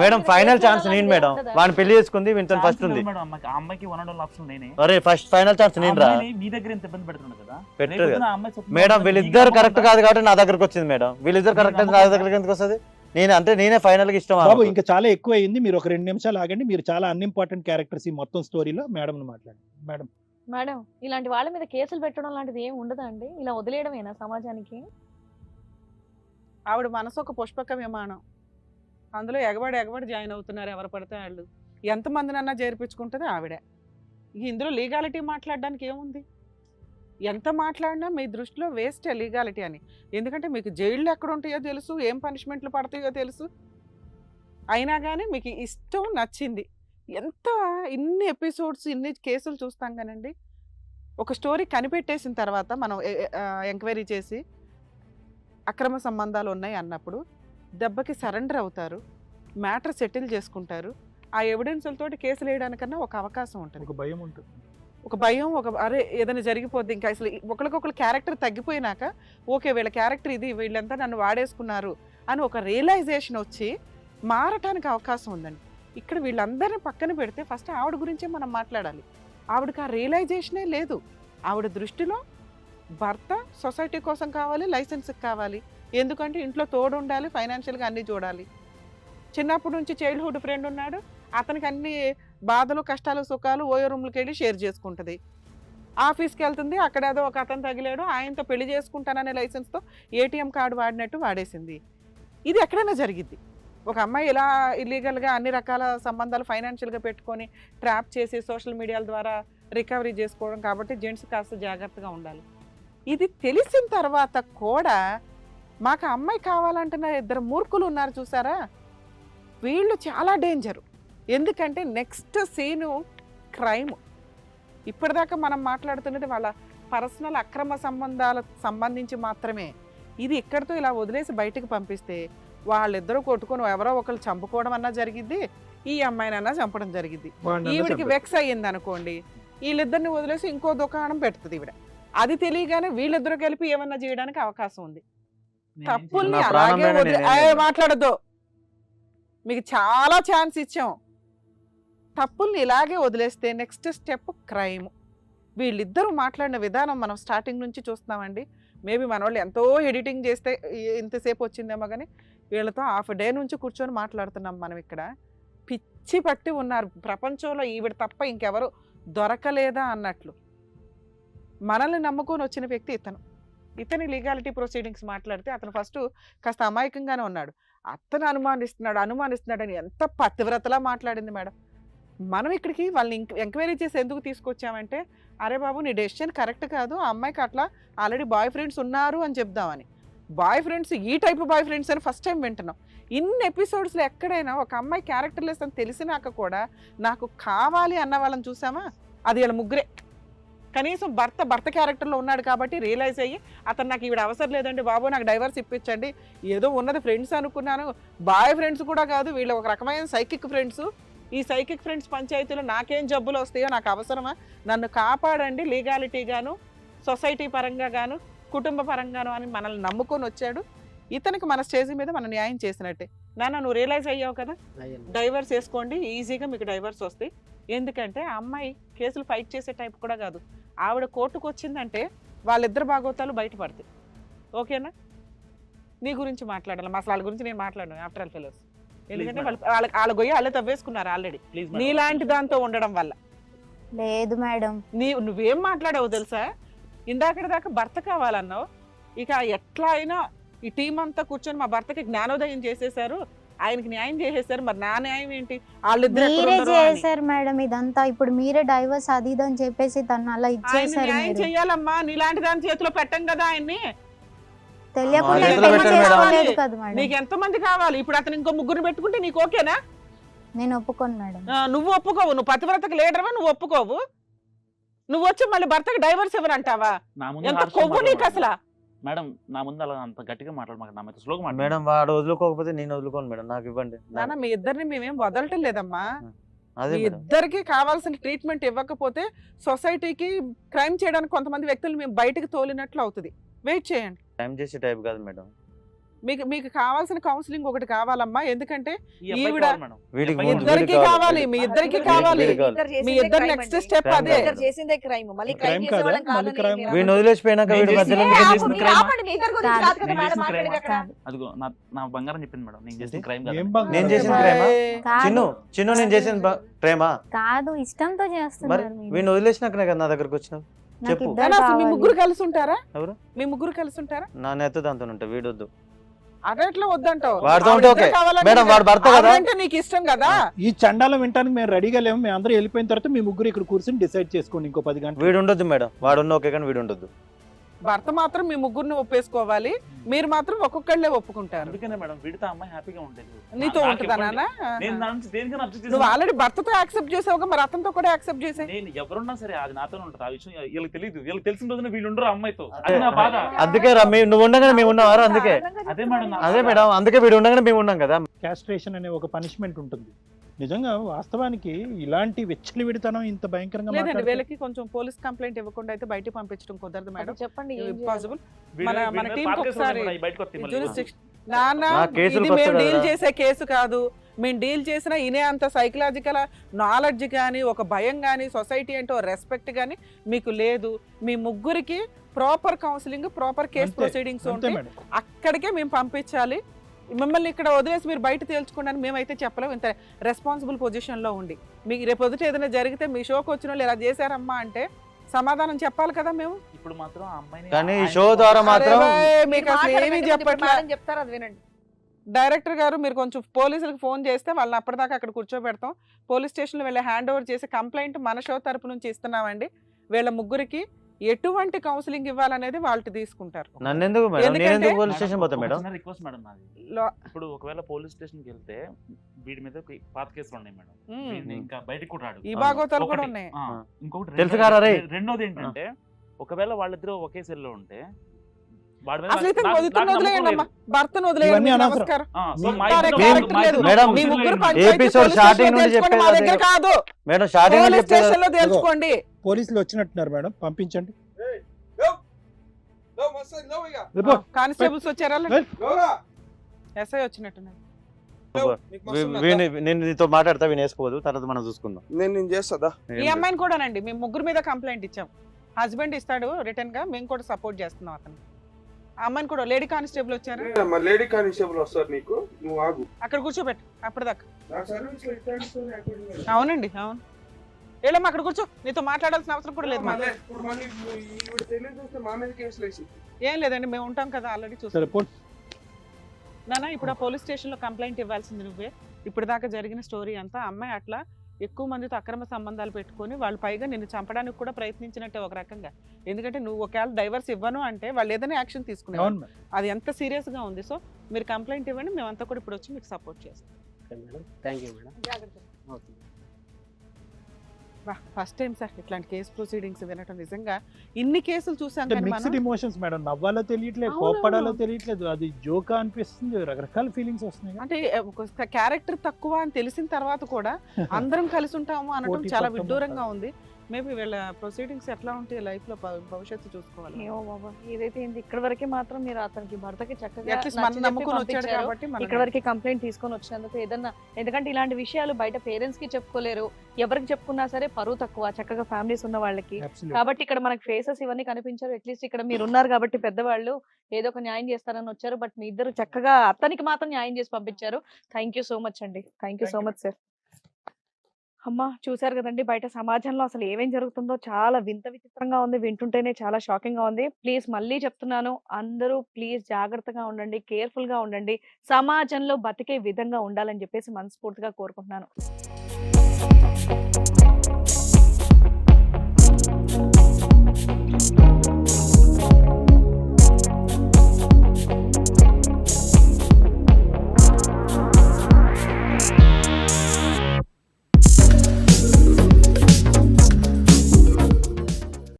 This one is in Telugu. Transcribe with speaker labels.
Speaker 1: మేడం ఫైనల్ ఛాన్స్ నేను మేడం? వాడిని పెళ్ళి చేసుకుంది
Speaker 2: ఛాన్స్
Speaker 1: ఫస్ట్ ఉంది.
Speaker 2: లేదు మేడం అమ్మాయికి ఆ అమ్మాయికి వన్ అండ్ ఆప్షన్ నేనే.
Speaker 1: అరే ఫస్ట్ ఫైనల్ ఛాన్స్ నేను రా
Speaker 2: మీ దగ్గర ఇంత ఇబ్బంది పెడుతున్నాడు కదా?
Speaker 1: పెట్టరు కదా. మేడం వీళ్ళిద్దరు కరెక్ట్? కాదు కాబట్టి నా దగ్గరకు వచ్చింది మేడం. వీళ్ళిద్దరు కరెక్ట్ నా దగ్గరికి ఎందుకు వస్తుంది? నేను అంటే నేనే ఫైనల్గా ఇష్టం
Speaker 3: బాబు. ఇంకా చాలా ఎక్కువ అయింది. మీరు ఒక రెండు నిమిషాలు ఆగండి. మీరు చాలా అన్ఇంపార్టెంట్ క్యారెక్టర్స్ ఈ మొత్తం స్టోరీలో మేడం మాట్లాడండి. మేడం.
Speaker 4: మేడం ఇలాంటి వాళ్ళ మీద కేసులు పెట్టడం లాంటిది ఏం ఉండదా అండి? ఇలా వదిలేయడమేనా సమాజానికి?
Speaker 5: ఆవిడ మనసు ఒక పుష్పక విమానం. అందులో ఎగబడి ఎగబడి జాయిన్ అవుతున్నారు ఎవరు పడితే వాళ్ళు. ఎంతమందినన్నా చేర్పించుకుంటుంది ఆవిడే. ఇందులో లీగాలిటీ మాట్లాడడానికి ఏముంది? ఎంత మాట్లాడినా మీ దృష్టిలో వేస్టే లీగాలిటీ అని. ఎందుకంటే మీకు జైళ్ళు ఎక్కడ ఉంటాయో తెలుసు ఏం పనిష్మెంట్లు పడతాయో తెలుసు. అయినా కానీ మీకు ఇష్టం నచ్చింది. ఎంత ఇన్ని ఎపిసోడ్స్ ఇన్ని కేసులు చూస్తాం కానండి. ఒక స్టోరీ కనిపెట్టేసిన తర్వాత మనం ఎంక్వైరీ చేసి అక్రమ సంబంధాలు ఉన్నాయి అన్నప్పుడు దెబ్బకి సరెండర్ అవుతారు మ్యాటర్ సెటిల్ చేసుకుంటారు. ఆ ఎవిడెన్స్లతోటి కేసులు వేయడానికన్నా ఒక అవకాశం ఉంటుంది.
Speaker 3: ఒక భయం ఉంటుంది.
Speaker 5: ఒక భయం ఒక అరే ఏదైనా జరిగిపోద్ది ఇంకా అసలు ఒకరికొకరు క్యారెక్టర్ తగ్గిపోయినాక ఓకే వీళ్ళ క్యారెక్టర్ ఇది వీళ్ళంతా నన్ను వాడేసుకున్నారు అని ఒక రియలైజేషన్ వచ్చి మారటానికి అవకాశం ఉందండి. ఇక్కడ వీళ్ళందరినీ పక్కన పెడితే ఫస్ట్ ఆవిడ గురించే మనం మాట్లాడాలి. ఆవిడకి ఆ రియలైజేషనే లేదు. ఆవిడ దృష్టిలో భర్త సొసైటీ కోసం కావాలి లైసెన్స్కి కావాలి. ఎందుకంటే ఇంట్లో తోడు ఉండాలి ఫైనాన్షియల్గా అన్నీ చూడాలి. చిన్నప్పటి నుంచి చైల్డ్హుడ్ ఫ్రెండ్ ఉన్నాడు. అతనికి అన్ని బాధలు కష్టాలు సుఖాలు ఓయో రూమ్లకి వెళ్ళి షేర్ చేసుకుంటుంది. ఆఫీస్కి వెళ్తుంది. అక్కడ ఏదో ఒక అతను తగిలాడు. ఆయనతో పెళ్ళి చేసుకుంటాననే లైసెన్స్తో ఏటీఎం కార్డు వాడినట్టు వాడేసింది. ఇది ఎక్కడైనా జరిగిద్ది. ఒక అమ్మాయి ఇలా ఇల్లీగల్గా అన్ని రకాల సంబంధాలు ఫైనాన్షియల్గా పెట్టుకొని ట్రాప్ చేసి సోషల్ మీడియాల ద్వారా రికవరీ చేసుకోవడం కాబట్టి జెంట్స్ కాస్త జాగ్రత్తగా ఉండాలి. ఇది తెలిసిన తర్వాత కూడా మాకు అమ్మాయి కావాలంటున్న ఇద్దరు మూర్ఖులు ఉన్నారు చూసారా? వీళ్ళు చాలా డేంజరు ఎందుకంటే నెక్స్ట్ సీను క్రైమ్ ఇప్పటిదాకా మనం మాట్లాడుతున్నది వాళ్ళ పర్సనల్ అక్రమ సంబంధాల సంబంధించి మాత్రమే. ఇది ఇక్కడితో ఇలా వదిలేసి బయటికి పంపిస్తే వాళ్ళిద్దరూ కొట్టుకొని ఎవరో ఒకరు చంపుకోవడం అన్నా జరిగిద్ది ఈ అమ్మాయినన్నా చంపడం జరిగిద్ది. ఈవిడికి వెక్స్ అయ్యింది అనుకోండి వీళ్ళిద్దరిని వదిలేసి ఇంకో దుకాణం పెడుతుంది ఈవిడ. అది తెలియగానే వీళ్ళిద్దరూ కలిపి ఏమన్నా చేయడానికి అవకాశం ఉంది. తప్పుల్ని అలాగే వదిలే. మాట్లాడొద్దు. మీకు చాలా ఛాన్స్ ఇచ్చాం. తప్పుల్ని ఇలాగే వదిలేస్తే నెక్స్ట్ స్టెప్ క్రైమ్. వీళ్ళిద్దరూ మాట్లాడిన విధానం మనం స్టార్టింగ్ నుంచి చూస్తున్నామండి. మేబీ మన వాళ్ళు ఎంతో ఎడిటింగ్ చేస్తే ఇంతసేపు వచ్చిందేమో కానీ వీళ్ళతో హాఫ్ డే నుంచి కూర్చొని మాట్లాడుతున్నాం మనం ఇక్కడ. పిచ్చి పట్టి ఉన్నారు. ప్రపంచంలో ఈవిడ తప్ప ఇంకెవరు దొరకలేదా అన్నట్లు. మనల్ని నమ్ముకొని వచ్చిన వ్యక్తి ఇతను. ఇతని లీగాలిటీ ప్రొసీడింగ్స్ మాట్లాడితే అతను ఫస్ట్ కాస్త అమాయకంగానే ఉన్నాడు. అతను అనుమానిస్తున్నాడు అనుమానిస్తున్నాడు అని ఎంత పతివ్రతలా మాట్లాడింది మేడం. మనం ఇక్కడికి వాళ్ళని ఎంక్వైరీ చేసి ఎందుకు తీసుకొచ్చామంటే అరే బాబు నీ డెసిషన్ కరెక్ట్ కాదు ఆ అమ్మాయికి అట్లా ఆల్రెడీ బాయ్ ఫ్రెండ్స్ ఉన్నారు అని చెప్దామని. బాయ్ ఫ్రెండ్స్ ఈ టైప్ బాయ్ ఫ్రెండ్స్ అని ఫస్ట్ టైం వింటున్నాం. ఇన్ని ఎపిసోడ్స్లో ఎక్కడైనా ఒక అమ్మాయి క్యారెక్టర్లెస్ అని తెలిసినాక కూడా నాకు కావాలి అన్న వాళ్ళని చూసామా? అది వాళ్ళ ముగ్గురే. కనీసం భర్త భర్త క్యారెక్టర్లో ఉన్నాడు కాబట్టి రియలైజ్ అయ్యి అతను నాకు ఈవిడ అవసరం లేదండి బాబు నాకు డైవర్స్ ఇప్పించండి. ఏదో ఉన్నది ఫ్రెండ్స్ అనుకున్నాను. బాయ్ ఫ్రెండ్స్ కూడా కాదు వీళ్ళు ఒక రకమైన సైకిక్ ఫ్రెండ్స్ ఈ సైకిక్ ఫ్రెండ్స్ పంచాయతీలో నాకేం జబ్బులు వస్తాయో నాకు అవసరమా? నన్ను కాపాడండి లీగాలిటీగాను సొసైటీ పరంగా గాను కుటుంబ పరంగాను అని మనల్ని నమ్ముకొని వచ్చాడు. ఇతనికి మన స్టేజ్ మీద మనం న్యాయం చేసినట్టే. నాన్న నువ్వు రియలైజ్ అయ్యావు కదా? డైవర్స్ వేసుకోండి ఈజీగా మీకు డైవర్స్ వస్తాయి. ఎందుకంటే ఆ అమ్మాయి కేసులు ఫైట్ చేసే టైప్ కూడా కాదు. ఆవిడ కోర్టుకు వచ్చిందంటే వాళ్ళిద్దరు భాగవతాలు బయటపడతాయి. ఓకేనా? నీ గురించి మాట్లాడాలి. అసలు వాళ్ళ గురించి నేను మాట్లాడను ఆఫ్టర్ ఆల్ ఫెలోస్ ఎందుకంటే. వాళ్ళు వాళ్ళ వాళ్ళ గొయ్యి వాళ్ళే తవ్వేసుకున్నారు ఆల్రెడీ. నీలాంటి దాంతో ఉండడం వల్ల.
Speaker 6: లేదు మేడం
Speaker 5: నీ నువ్వేం మాట్లాడావు తెలుసా? ఇందాకటి దాకా భర్త కావాలన్నావు. ఇక ఎట్లా అయినా ఈ టీం అంతా కూర్చొని మా భర్తకి జ్ఞానోదయం చేసేసారు ఆయనకి న్యాయం చేసేసారు. మరి నా న్యాయం ఏంటి? వాళ్ళిద్దరు
Speaker 6: మీరే. చేశారు మేడం ఇదంతా. ఇప్పుడు మీరే డైవర్స్ అది ఇది అని చెప్పేసి తను అలా ఇచ్చేసారు
Speaker 5: న్యాయం చెయ్యాలమ్మా. నీలాంటి దాని చేతిలో పెట్టం కదా ఆయన్ని.
Speaker 6: తెలియకుండా
Speaker 1: చేతిలో
Speaker 6: పెళ్ళి
Speaker 1: పెట్టండి మేడం.
Speaker 6: చేసుకోలేదు కదా మేడం.
Speaker 5: నీకు ఎంత మంది కావాలి? ఇప్పుడు అతను ఇంకో ముగ్గురు పెట్టుకుంటే నీకు ఓకేనా?
Speaker 6: నేను ఒప్పుకోను మేడం.
Speaker 5: నువ్వు ఒప్పుకోవు. నువ్వు పతివ్రతకు లీడర్వా? నువ్వు ఒప్పుకోవు. నువ్వు వచ్చి మళ్ళీ భర్తకు డైవర్స్ ఇవ్వరంటావా
Speaker 2: నా ముందు
Speaker 5: ఎంత కొవ్వు నీకు. అసలు?
Speaker 2: మేడం నా ముందు అలా అంత గట్టిగా మాట్లాడమాక నా మీద స్లోగా మాట్లాడు
Speaker 1: మేడం వాడు వదులుకోకపోతే నేను వదులుకోను మేడం. నాకు ఇవ్వండి.
Speaker 5: నాన్న మీ ఇద్దరిని మేమేం వదలటం లేదమ్మా.
Speaker 1: అదే
Speaker 5: మీ
Speaker 1: మేడం.
Speaker 5: ఇద్దరికి కావాల్సిన ట్రీట్మెంట్ ఇవ్వకపోతే సొసైటీకి క్రైమ్ చేయడానికి కొంతమంది వ్యక్తులు మేము బయటకు తోలినట్లు అవుతుంది. వెయిట్ చేయండి.
Speaker 1: టైం చేసే టైప్ కాదు మేడం.
Speaker 5: మీకు మీకు కావాల్సిన కౌన్సిలింగ్ ఒకటి కావాలమ్మా ఎందుకంటే ఈవిడ- ఇద్దరికి కావాలి. మీ ఇద్దరికి కావాలి. మీ ఇద్దరు నెక్స్ట్ స్టెప్ అదే.
Speaker 4: చేసిందే క్రైమ్ మళ్ళీ క్రైమ్
Speaker 1: వీడిని. వదిలేసిపోయినాక వీడు మధ్యలో.
Speaker 2: అదిగో నా బంగారం చెప్పింది మేడం నేను చేసిన? క్రైమ్?
Speaker 1: నేను చేసిన.
Speaker 6: కాదు.
Speaker 1: చిన్ను చిన్ను నేను చేసిన బ- ప్రేమ
Speaker 6: కాదు ఇష్టంతో చేస్తున్నారు.
Speaker 1: వీడిని వదిలేసినాకనే కదా నా దగ్గరకు వచ్చినావు చెప్పు.
Speaker 5: మీ. ముగ్గురు కలిసి ఉంటారా
Speaker 1: ఎవరు?
Speaker 5: మీ ముగ్గురు కలిసి ఉంటారా
Speaker 1: నా నెత్త దాంతో ఉంటా వీడొద్దు
Speaker 5: అట్లా వద్దంటావు.
Speaker 1: మేడం వాడు భర్త కదా?
Speaker 5: ఆవిడంటే నీకు ఇష్టం కదా?
Speaker 3: ఈ చండాలం వినడానికి మేము రెడీగా లేము. మేము అందరూ వెళ్ళిపోయిన తర్వాత మీ ముగ్గురు ఇక్కడ కూర్చొని డిసైడ్ చేసుకోండి ఇంకో పది గంటలు.
Speaker 1: వీడు ఉండొద్దు మేడం. వాడు ఉన్న ఓకే కానీ వీడు ఉండొద్దు
Speaker 5: భర్త మాత్రం మీ ముగ్గురిని ఒప్పేసుకోవాలి. మీరు మాత్రం ఒక్కొక్కళ్ళే ఒప్పుకుంటారు.
Speaker 2: అందుకనే మేడం వీడితో అమ్మాయి హ్యాపీగా ఉండేది.
Speaker 5: నీతో
Speaker 2: నాకు
Speaker 5: ఉంటుందా
Speaker 2: ఇవ్వండి.
Speaker 5: నాన్న
Speaker 2: నేను దాని నుంచి దేనికైనా అబ్జెక్ట్
Speaker 5: నువ్వు ఆల్రెడీ భర్తతో యాక్సెప్ట్ చేసావుగా మరి అతనితో కూడా యాక్సెప్ట్ చేసే
Speaker 2: నేను ఎవరున్నా సరే అది నాతోనే ఉంటుంది. ఆ విషయం వీళ్ళకి తెలియదు వీళ్ళకి తెలిసిన రోజున వీళ్ళు ఉండరు ఆ అమ్మాయితో. అది. నా బాధ.
Speaker 1: అందుకే రా మీ- నువ్వు ఉండగానే మేము ఉన్నావారా అందుకే.
Speaker 2: అదే మేడం నా-
Speaker 1: అదే మేడం అందుకే వీడు ఉండగానే మేము ఉన్నాం కదా.
Speaker 3: క్యాస్ట్రేషన్ అనే ఒక పనిష్మెంట్ ఉంటుంది. నిజంగా వాస్తవానికి ఇలాంటి వెచ్చలి విడితనం ఇంత భయంకరంగా
Speaker 5: లేదండి వీళ్ళకి కొంచెం పోలీస్ కంప్లైంట్ ఇవ్వకుండా అయితే బయటికి పంపించడం కుదరదు మేడం
Speaker 4: చెప్పండి?
Speaker 5: పాసిబుల్ మన- మన
Speaker 2: కేసులు
Speaker 5: ఒకసారి. నాన్న ఇది మేము డీల్. చేసే కేసు కాదు మేము డీల్ చేసిన ఇనే అంత సైకలాజికల్ నాలెడ్జ్ కానీ ఒక భయం కానీ సొసైటీ అంటే రెస్పెక్ట్ కానీ మీకు లేదు మీ ముగ్గురికి proper counselling proper case proceedings ఉంటాయి
Speaker 3: మేడం
Speaker 5: అక్కడికే మేము పంపించాలి మిమ్మల్ని ఇక్కడ వదిలేసి మీరు బయట తేల్చుకోండి మేమైతే చెప్పలేము. ఇంత రెస్పాన్సిబుల్ పొజిషన్లో ఉండి. మీకు రేపు పొద్దుట ఏదైనా జరిగితే మీ షోకి వచ్చిన వాళ్ళు ఇలా చేశారమ్మా అంటే సమాధానం చెప్పాలి కదా మేము?
Speaker 2: ఇప్పుడు మాత్రం ఆ అమ్మాయిని
Speaker 1: కానీ ఈ షో ద్వారా మాత్రం
Speaker 5: మీకు అసలు ఏమీ
Speaker 4: మాట్లాడకండి, ఇప్పుడు
Speaker 5: చెప్పట్లే.
Speaker 4: మేడం చెప్తారు అది వినండి.
Speaker 5: డైరెక్టర్ గారు మీరు కొంచెం పోలీసులకు ఫోన్ చేస్తే వాళ్ళని అప్పటిదాకా అక్కడ కూర్చోబెడతాం. పోలీస్ స్టేషన్లో వెళ్ళి హ్యాండ్ ఓవర్ చేసి కంప్లైంట్ మన షో తరపు నుంచి ఇస్తున్నామండి. వీళ్ళ ముగ్గురికి ఎటువంటి కౌన్సిలింగ్ ఇవ్వాలనేది వాళ్ళు తీసుకుంటారు.
Speaker 1: నన్ను ఎందుకు మేడం? నేను
Speaker 5: ఎందుకంటే-
Speaker 1: ఎందుకు పోలీస్ స్టేషన్ పోతా మేడం?
Speaker 2: ఒక చిన్న రిక్వెస్ట్ మేడం నాది.
Speaker 5: లో-
Speaker 2: ఇప్పుడు ఒకవేళ పోలీస్ స్టేషన్కి వెళ్తే వీడి మీద ఒక పాత కేసులు ఉన్నాయి మేడం. వీడిని ఇంకా బయటికి కూడా రాడు.
Speaker 5: ఈ భాగవతాలు కూడా
Speaker 2: ఒకటి.
Speaker 5: ఉన్నాయి.
Speaker 2: ఆ, ఇంకొకటి
Speaker 1: తెలుసు
Speaker 2: రెండోది-
Speaker 1: కారా రే?
Speaker 2: రెండోది ఏంటంటే ఒకవేళ వాళ్ళిద్దరూ ఒకే సెల్లో ఉంటే వాడి మీద
Speaker 5: అసలు ఇతను
Speaker 2: నాకు-
Speaker 5: వదులుతున్న
Speaker 2: నాకు నమ్మకం
Speaker 5: వదిలేయండి అమ్మా.
Speaker 2: లేదు.
Speaker 5: భర్తను వదిలేయండి.
Speaker 3: ఇవన్నీ
Speaker 5: మీకు
Speaker 3: అనవసరం.
Speaker 5: నమస్కారం.
Speaker 2: ఆ, సో
Speaker 3: మీ-
Speaker 2: మా
Speaker 5: ఇంత
Speaker 2: ఇద్దరు-
Speaker 5: క్యారెక్టర్
Speaker 2: మా
Speaker 5: లేదు.
Speaker 2: ఇద్దరు-
Speaker 1: మేడం,
Speaker 5: మీ ముగ్గురు
Speaker 2: ఇద్దరు-
Speaker 5: పంచాయతీ
Speaker 1: ఎపిసోడ్
Speaker 5: పోలీస్
Speaker 1: స్టార్టింగ్
Speaker 5: స్టేషన్లో
Speaker 1: నుండి
Speaker 5: తేల్చుకోండి, మా
Speaker 1: చెప్పేది
Speaker 5: దగ్గర
Speaker 1: అదే.
Speaker 5: కాదు?
Speaker 1: మేడం స్టార్టింగ్
Speaker 5: పోలీస్
Speaker 1: చెప్పేది
Speaker 5: స్టేషన్లో తేల్చుకోండి
Speaker 3: పోలీసులు వచ్చినట్టున్నారు మేడం. పంపించండి.
Speaker 5: కానిస్టేబుల్స్ వచ్చారా. ఎస్ఐ వచ్చినట్టున్నారు.
Speaker 1: నేను నీతో మాట్లాడతా తర్వాత మనం చూసుకుందాం.
Speaker 7: నేను నేను చేస్తుందా?
Speaker 5: ఈ అమ్మాయిని కూడానండి మేము ముగ్గురు మీద కంప్లైంట్ ఇచ్చాం. హస్బెండ్ ఇస్తాడు రిటర్న్గా మేము కూడా సపోర్ట్ చేస్తున్నాం అతను అమ్మాయిని కూడా లేడీ కానిస్టేబుల్ వచ్చారు?
Speaker 7: మా లేడీ కానిస్టేబుల్ వస్తారు నీకు నువ్వు ఆగు.
Speaker 5: అక్కడ కూర్చోబెట్టు అప్పటిదాకా. అవునండి అవును. ఏళ్ళమ్మా అక్కడ కూర్చో. నీతో మాట్లాడాల్సిన అవసరం కూడా లేదు ఏం లేదండి మేము ఉంటాం కదా ఆల్రెడీ చూస్తాం నాన్న ఇప్పుడు ఆ పోలీస్ స్టేషన్లో కంప్లైంట్ ఇవ్వాల్సింది నువ్వే. ఇప్పుడు దాకా జరిగిన స్టోరీ అంతా అమ్మాయి అట్లా ఎక్కువ మందితో అక్రమ సంబంధాలు పెట్టుకొని వాళ్ళు పైగా నిన్ను చంపడానికి కూడా ప్రయత్నించినట్టే ఒక రకంగా. ఎందుకంటే నువ్వు ఒకవేళ డైవర్స్ ఇవ్వను అంటే వాళ్ళు ఏదైనా యాక్షన్ తీసుకునేవారు
Speaker 3: మేడం.
Speaker 5: అది ఎంత సీరియస్గా ఉంది. సో మీరు కంప్లైంట్ ఇవ్వండి మేమంతా కూడా ఇప్పుడు వచ్చి మీకు సపోర్ట్ చేస్తాం.
Speaker 8: Thank you madam.
Speaker 5: బా ఫస్ట్ టైం సార్ ఇట్లాంటి కేసు ప్రొసీడింగ్స్ వినటం నిజంగా ఇన్ని కేసులు చూసాం
Speaker 3: మిక్స్డ్ ఇమోషన్స్ మేడం. నవ్వాలో తెలియట్లేదు. కోప్పడాలో తెలియట్లేదు. అది జోకా అనిపిస్తుంది. రకరకాల ఫీలింగ్స్ వస్తున్నాయి.
Speaker 5: అంటే ఒక క్యారెక్టర్ తక్కువ అని తెలిసిన తర్వాత కూడా అందరం కలిసి ఉంటాము అనడం చాలా విడ్డూరంగా ఉంది. మేబీ వీళ్ళ ప్రొసీడింగ్స్ ఎట్లా ఉంటాయి లైఫ్లో భవిష్యత్తు చూసుకోవాలి
Speaker 4: ఏమో బాబా ఏదైతే ఏంది ఇక్కడ వరకే మాత్రం మీరు అతనికి భర్తకి చక్కగా ఇక్కడ వరకు కంప్లైంట్ తీసుకొని వచ్చినందుకు ఏదన్నా ఎందుకంటే ఇలాంటి విషయాలు బయట పేరెంట్స్కి చెప్పుకోలేరు. ఎవరికి చెప్పుకున్నా సరే పరువు తక్కువ చక్కగా ఫ్యామిలీస్ ఉన్న వాళ్ళకి. కాబట్టి ఇక్కడ మనకి ఫేసెస్ ఇవన్నీ కనిపించారు. అట్లీస్ట్ ఇక్కడ మీరు ఉన్నారు కాబట్టి పెద్దవాళ్ళు ఏదో ఒక న్యాయం చేస్తారని వచ్చారు. బట్ మీ ఇద్దరు చక్కగా అతనికి మాత్రం న్యాయం చేసి పంపించారు. థ్యాంక్ యూ సో మచ్ అండి. Thank you so much sir అమ్మా! చూశారు కదండి! బయట సమాజంలో అసలు ఏమేం జరుగుతుందో చాలా వింత విచిత్రంగా ఉంది. వింటుంటేనే చాలా షాకింగ్గా ఉంది. ప్లీజ్ మళ్ళీ చెప్తున్నాను. అందరూ ప్లీజ్ జాగ్రత్తగా ఉండండి. కేర్ఫుల్గా ఉండండి. సమాజంలో బతికే విధంగా ఉండాలని చెప్పేసి మనస్ఫూర్తిగా కోరుకుంటున్నాను.